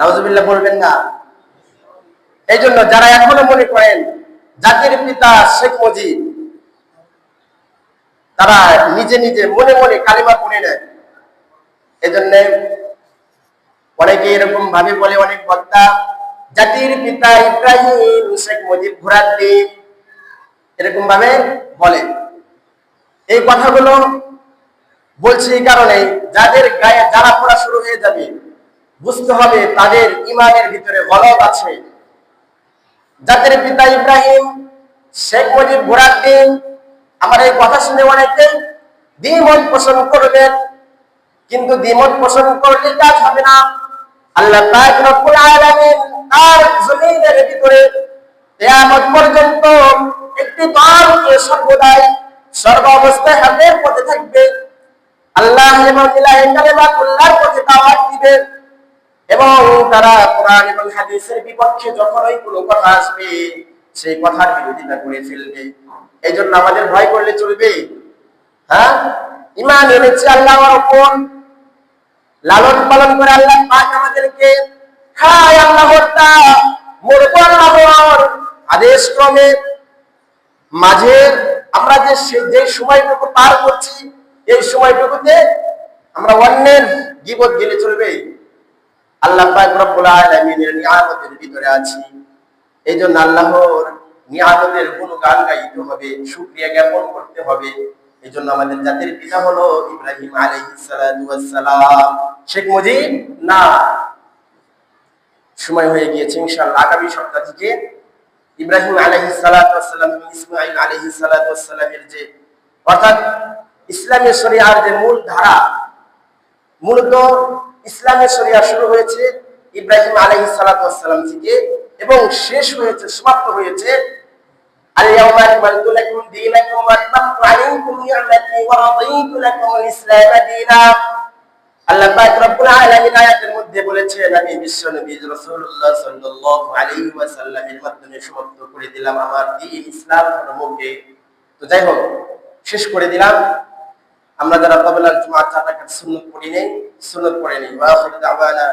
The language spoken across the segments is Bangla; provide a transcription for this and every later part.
নাউজুবিল্লাহ বলবেন না। এই জন্য যারা এখনও মনে করেন জাতির পিতা শেখ মুজিব, তারা নিজে নিজে মনে মনে কালিমা পড়ে নেয়। এই জন্য অনেকে এরকম ভাবে বলে অনেক বক্তা জাতির পিতা ইব্রাহিম শেখ মুজিব ঘোরার দিন এরকম ভাবে বলে। এই কথাগুলো বলছি এই কারণে যাদের গায়ে যারা পড়া শুরু হয়ে যাবে বুঝতে হবে তাদের ইমানের ভিতরে গলব আছে। জাতির পিতা ইব্রাহিম, শেখ মুজিব ঘোরার দিন, আমার এই কথা শুনে অনেকে দ্বিমত পোষণ করবেন, কিন্তু দ্বিমত পোষণ করলে কাজ হবে না। আল্লাহ পাক রব্বুল আলামিন আর জমিনের ভিতরে কিয়ামত পর্যন্ত একটি দলকে সর্বদাই সর্ব অবস্থায় হাতের পথে থাকবে। আল্লাহ এবং ইলাহি কালিমাতুল্লাহর পথে দাওয়াত দিবে এবং তারা কোরআন এবং হাদিসের বিপক্ষে যখনই কোনো কথা আসবে, সেই কথার বিরোধিতা করে ফেলবে। এই জন্য আমাদের ভয় করলে চলবে। হ্যাঁ? ইমান এনেছে আল্লাহর উপর। লালন পালন করে আল্লাহ পাক আমাদেরকে খায় আল্লাহর তা মরবো আল্লাহর আদেশ ক্রমে। মাঝে আমরা যে যে সময়টুকু পার করছি, এই সময়টুকুতে আমরা অন্যের জীবত গেলে চলবে। আল্লাহ ভিতরে আছি। এই জন্য আল্লাহর নিয়ামতের গুণগান গাইতে হবে জ্ঞাপন করতে হবে। এই জন্য আমাদের জাতির পিতা হলো ইব্রাহিম শেখ মুজিব, না। সময় হয়ে গিয়েছে, ইনশাআল্লাহ আগামী সপ্তাহ থেকে ইব্রাহিম সালামের যে অর্থাৎ ইসলামী শরিয়ার যে মূল ধারা, মূলত ইসলামের শরিয়া শুরু হয়েছে ইব্রাহিম আলহ সালাম থেকে এবং শেষ হয়েছে, সমাপ্ত হয়েছে। ইসলাম ধর্মকে। যাই হোক, শেষ করে দিলাম। আমরা যারা কবলার জুমআ চার রাকাত সুন্নাত পড়ি নেই সুন্নাত পড়ে নেই ওয়া আখিরু দাওয়ানা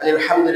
আলহামদুলিল্লাহ